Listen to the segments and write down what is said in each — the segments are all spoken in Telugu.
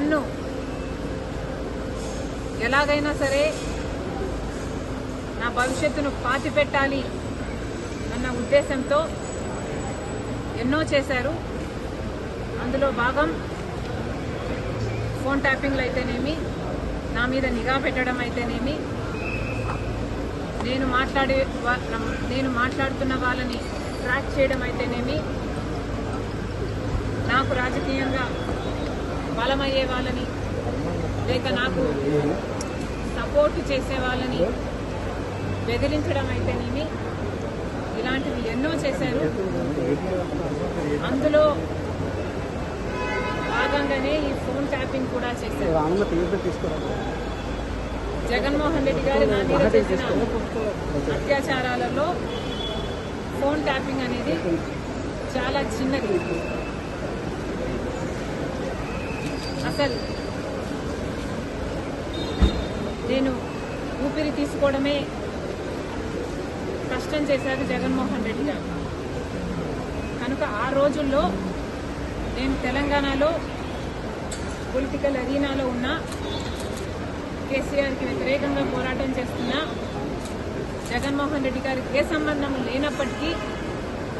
నన్ను ఎలాగైనా సరే నా భవిష్యత్తును పాతి పెట్టాలి అన్న ఉద్దేశంతో ఎన్నో చేశారు. అందులో భాగం ఫోన్ ట్యాపింగ్లు అయితేనేమి నా మీద నిఘా పెట్టడం అయితేనేమి నేను మాట్లాడే వా- నేను మాట్లాడుతున్న వాళ్ళని ట్రాక్ చేయడం అయితేనేమి నాకు రాజకీయంగా బలమయ్యే వాళ్ళని లేక నాకు సపోర్ట్ చేసే వాళ్ళని బెదిరించడం అయితేనేమి? ఇలాంటివి ఎన్నో చేశారు. అందులో భాగంగానే ఈ ఫోన్ ట్యాపింగ్ కూడా చేశారు. జగన్మోహన్ రెడ్డి గారు నా మీద చేసిన అత్యాచారాలలో ఫోన్ ట్యాపింగ్ అనేది చాలా చిన్నది. అసలు నేను ఊపిరి తీసుకోవడమే కష్టం చేశారు జగన్మోహన్ రెడ్డి గారు. కనుక ఆ రోజుల్లో నేను తెలంగాణలో పొలిటికల్ అరీనాలో ఉన్న కేసీఆర్కి వ్యతిరేకంగా పోరాటం చేస్తున్న జగన్మోహన్ రెడ్డి గారికి ఏ సంబంధం లేనప్పటికీ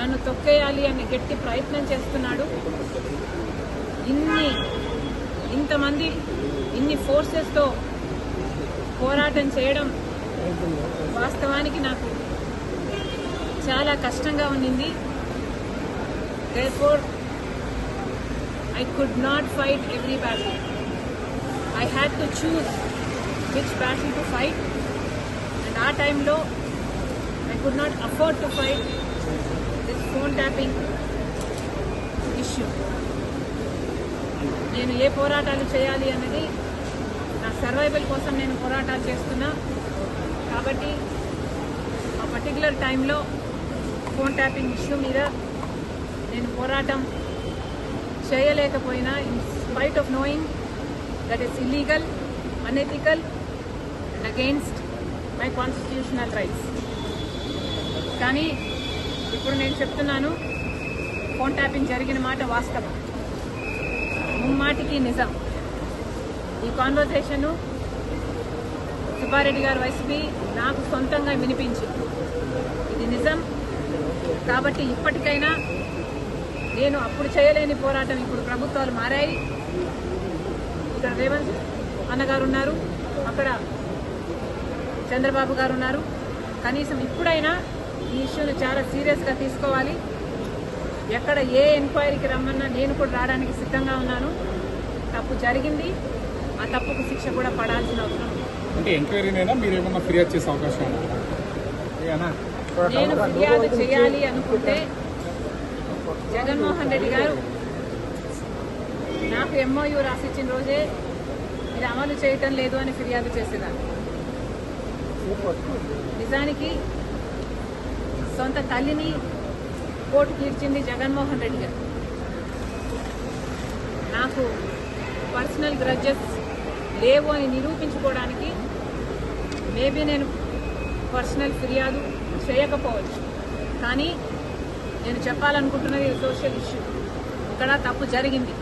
నన్ను తొక్కేయాలి అనే గట్టి ప్రయత్నం చేస్తున్నాడు. ఇన్ని ఇంతమంది ఇన్ని ఫోర్సెస్తో పోరాటం చేయడం వాస్తవానికి నాకు చాలా కష్టంగా ఉండింది there I could not fight every battle I had to choose which battle to fight and ఆ టైంలో I could not afford to fight this phone tapping issue నేను ఏ పోరాటాలు చేయాలి అన్నది నా సర్వైవల్ కోసం నేను పోరాటాలు చేస్తున్నా. కాబట్టి ఆ పర్టికులర్ టైంలో ఫోన్ ట్యాపింగ్ ఇష్యూ మీద నేను పోరాటం చేయలేకపోయినా in spite of knowing that is illegal unethical and against my constitutional rights కానీ ఇప్పుడు నేను చెప్తున్నాను ఫోన్ ట్యాపింగ్ జరిగిన మాట వాస్తవం. ముమ్మాటికి నిజం. ఈ కాన్వర్సేషన్ సుబ్బారెడ్డి గారు వైసీపీ నాకు సొంతంగా వినిపించింది ఇది నిజం. కాబట్టి ఇప్పటికైనా నేను అప్పుడు చేయలేని పోరాటం ఇప్పుడు ప్రభుత్వాలు మారాయి. ఇక్కడ రేవంత్ అన్నగారు ఉన్నారు అక్కడ చంద్రబాబు గారు ఉన్నారు. కనీసం ఇప్పుడైనా ఈ ఇష్యూని చాలా సీరియస్గా తీసుకోవాలి. ఎక్కడ ఏ ఎంక్వైరీకి రమ్మన్నా నేను కూడా రావడానికి సిద్ధంగా ఉన్నాను. తప్పు జరిగింది. ఆ తప్పుకు శిక్ష కూడా పడాల్సిన అవసరం. అంటే ఎంక్వైరీనైనా మీరు ఏమన్నా ఫిర్యాదు చేసే అవకాశం నేను ఫిర్యాదు చేయాలి అనుకుంటే జగన్మోహన్ రెడ్డి గారు నాకు ఎంఓయూ రాసిచ్చిన రోజే ఇది అమలు చేయటం లేదు అని ఫిర్యాదు చేసేదాన్ని. నిజానికి సొంత తల్లిని కోర్టు తీర్చింది జగన్మోహన్ రెడ్డి గారు. నాకు పర్సనల్ గ్రడ్జెస్ లేవు అని నిరూపించుకోవడానికి మేబీ నేను పర్సనల్ ఫిర్యాదు చేయకపోవచ్చు. కానీ నేను చెప్పాలనుకుంటున్నది సోషల్ ఇష్యూ. ఇక్కడ తప్పు జరిగింది.